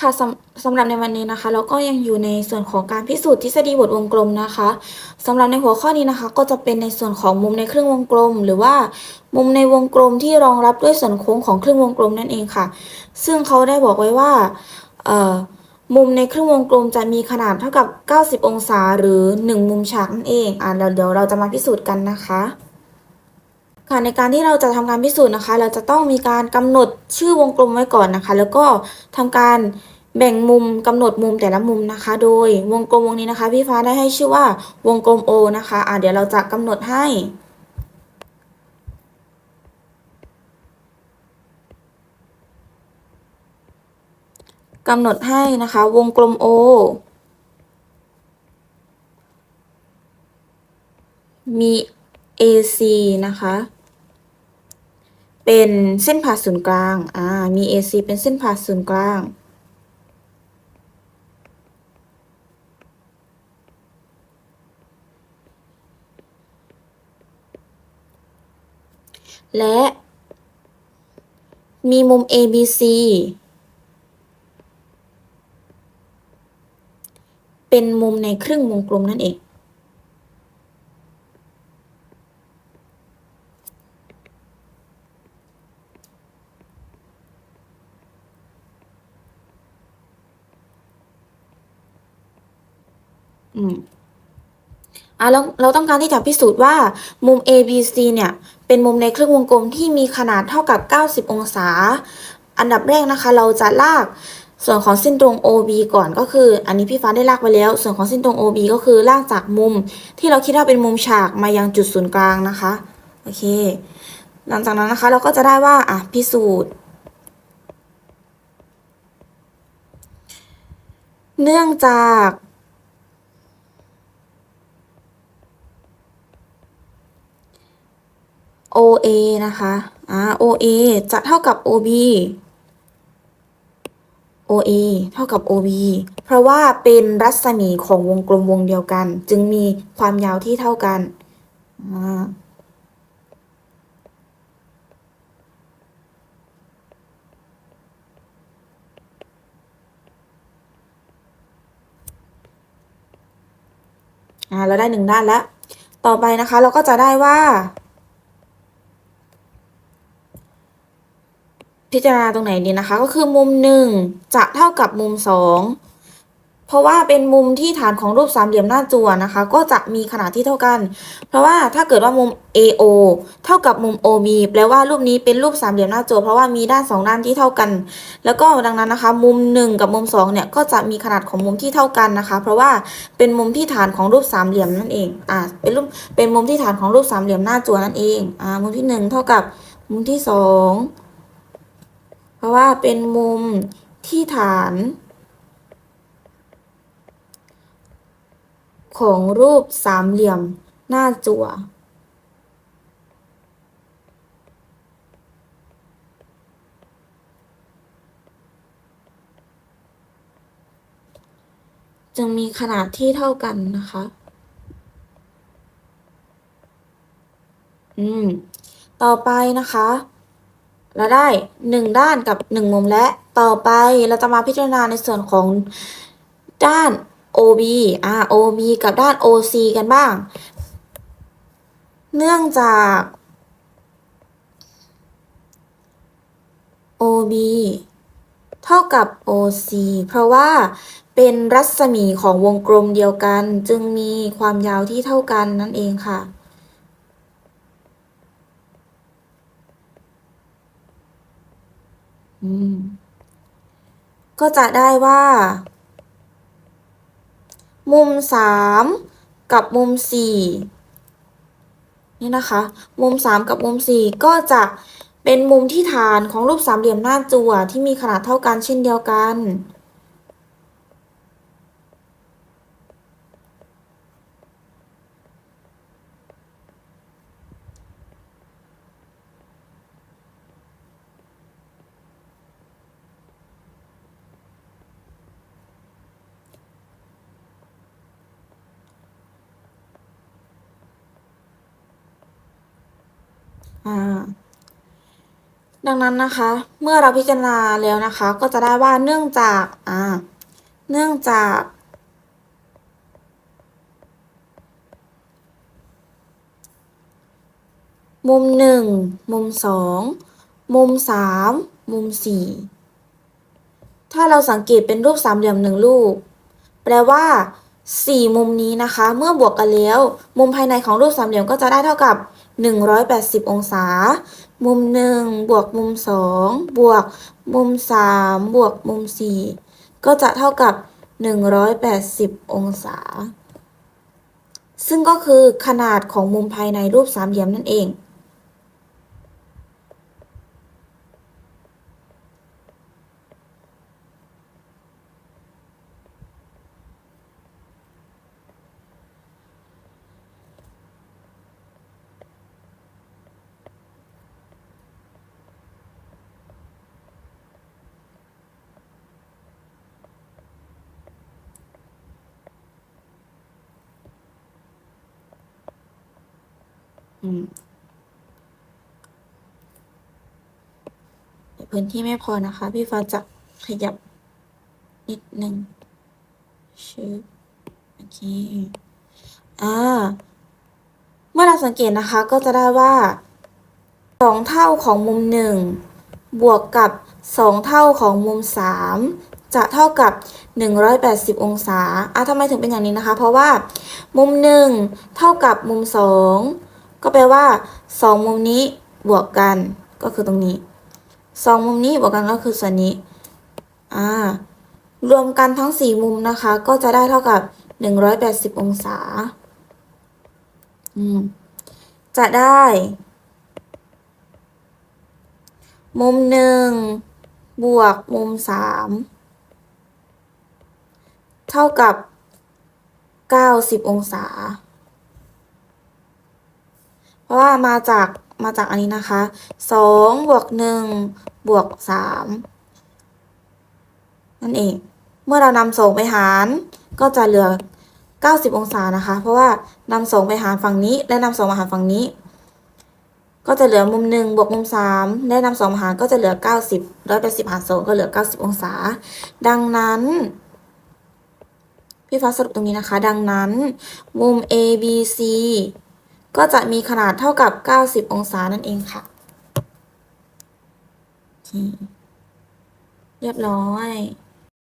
ค่ะสำสำหรับในวันนี้นะคะ เราก็ยังอยู่ในส่วนของการพิสูจน์ทฤษฎีบทวงกลมนะคะสำหรับในหัวข้อนี้นะคะ ก็จะเป็นในส่วนของมุมในครึ่งวงกลม หรือว่ามุมในวงกลมที่รองรับด้วยส่วนโค้งของครึ่งวงกลมนั่นเองค่ะ ซึ่งเขาได้บอกไว้ว่ามุมในครึ่งวงกลมจะมีขนาดเท่ากับ 90 องศา หรือ 1 มุมฉากนั่นเองอ่าเดี๋ยวเดี๋ยวเราจะมาพิสูจน์กันนะคะ ค่ะในการที่เราจะทำการพิสูจน์นะคะ เราจะต้องมีการกำหนดชื่อวงกลมไว้ก่อนนะคะ แล้วก็ทำการแบ่งมุมกำหนดมุมแต่ละมุมนะคะ โดยวงกลมวงนี้นะคะพี่ฟ้าได้ให้ชื่อว่าวงกลม O นะคะอะเดี๋ยวเราจะกำหนดให้กำหนดให้นะคะ วงกลม O มี AC นะคะ เป็นเส้นผ่าศูนย์กลาง อ่า มี AC เป็นเส้นผ่าศูนย์กลาง และ มีมุม ABC เป็นมุมในครึ่งวงกลมนั่นเอง อืมอะเราเราต้องการที่จะพิสูจน์ว่ามุม ABC เนี่ย เป็นมุมในครึ่งวงกลมที่มีขนาดเท่ากับ 90 องศา อันดับแรกนะคะ เราจะลากส่วนของเส้นตรง OB ก่อนก็คือ อันนี้พี่ฟ้าได้ลากไว้แล้ว ส่วนของเส้นตรง OB ก็คือลากจากมุม ที่เราคิดว่าเป็นมุมฉากมายังจุดศูนย์กลางนะคะ โอเค หลังจากนั้นนะคะ เราก็จะได้ว่าอะพิสูจน์ เนื่องจาก OA นะคะอ่า OA จะเท่ากับ OB OA เท่ากับ OB เพราะว่าเป็นรัศมีของวงกลมวงเดียวกัน จึงมีความยาวที่เท่ากันอ่าอ่าเราได้หนึ่งด้านแล้ว ต่อไปนะคะเราก็จะได้ว่า พิจารณาตรงไหนดีนะคะ ก็คือมุมหนึ่งจะเท่ากับมุมสองเพราะว่าเป็นมุมที่ฐานของรูปสามเหลี่ยมหน้าจั่วนะคะ ก็จะมีขนาดที่เท่ากัน เพราะว่าถ้าเกิดว่ามุม AO เท่ากับมุม OB แปลว่ารูปนี้เป็นรูปสามเหลี่ยมหน้าจั่วเพราะว่ามีด้านสองด้านที่เท่ากัน แล้วก็ดังนั้นนะคะ มุมหนึ่งกับมุมสองเนี่ยก็จะมีขนาดของมุมที่เท่ากันนะคะ เพราะว่าเป็นมุมที่ฐานของรูปสามเหลี่ยมนั่นเองอ่าเป็นรูปเป็นมุมที่ฐานของรูปสามเหลี่ยมหน้าจั่วนั่นเองอ่ามุมที่หนึ่งเท่ากับมุมที่สอง ราะว่าเป็นมุมที่ฐาน ของรูปสามเหลี่ยมหน้าจั่ว จึงมีขนาดที่เท่ากันนะคะ อืม ต่อไปนะคะ เราได้หนึ่งด้านกับหนึ่งมุมและต่อไปเราจะมาพิจารณาในส่วนของด้าน OB อ่า OB กับด้าน OC กันบ้าง เนื่องจาก OB เท่ากับ OC เพราะว่าเป็นรัศมีของวงกลมเดียวกัน จึงมีความยาวที่เท่ากันนั่นเองค่ะ อืม ก็จะได้ว่า มุมสามกับมุมสี่นี่นะคะ มุมสามกับมุมสี่ก็จะเป็นมุมที่ฐานของรูปสามเหลี่ยมหน้าจั่วที่มีขนาดเท่ากันเช่นเดียวกัน อ่าดังนั้นนะคะ เมื่อเราพิจารณาแล้วนะคะ ก็จะได้ว่าเนื่องจากอ่าเนื่องจาก มุมหนึ่งมุมสองมุมสามมุมสี่ถ้าเราสังเกตเป็นรูปสามเหลี่ยมหนึ่งรูป แปลว่า สี่มุมนี้นะคะ เมื่อบวกกันแล้ว มุมภายในของรูปสามเหลี่ยมก็จะได้เท่ากับ 180 องศา มุมหนึ่งบวกมุมสองบวกมุมสามบวกมุมสี่ก็จะเท่ากับ 180 องศา ซึ่งก็คือขนาดของมุมภายในรูปสามเหลี่ยมนั่นเอง พื้นที่ไม่พอนะคะ พี่ฟ้าจะขยับนิดหนึ่งชืบโอเคอ่าเมื่อเราสังเกตนะคะก็จะได้ว่าสองเท่าของมุมหนึ่งบวกกับสองเท่าของมุมสามจะเท่ากับ 180 องศาอะทำไมถึงเป็นอย่างนี้นะคะ เพราะว่า มุมหนึ่งเท่ากับมุมสอง ก็แปลว่าสองมุมนี้บวกกันก็คือตรงนี้สองมุมนี้บวกกันก็คือส่วนนี้อ่ารวมกันทั้งสี่มุมนะคะ ก็จะได้เท่ากับ 180 องศาอืมจะได้ มุมหนึ่งบวกมุมสามเท่ากับ 90 องศา เพราะว่ามาจากมาจากอันนี้นะคะสองบวกหนึ่งบวกสามนั่นเอง เมื่อเรานำสองไปหารก็จะเหลือ 90 องศานะคะ เพราะว่านำสองไปหารฝั่งนี้ และนำสองมาหารฝั่งนี้ ก็จะเหลือมุมหนึ่งบวกมุมสามและนำสองมาหารก็จะเหลือ 90 180หารสองก็เหลือ 90 องศา ดังนั้นพี่ฟ้าสรุปตรงนี้นะคะ ดังนั้นมุม A B C ก็จะมีขนาดเท่ากับ 90 องศานั่นเองค่ะ เรียบร้อย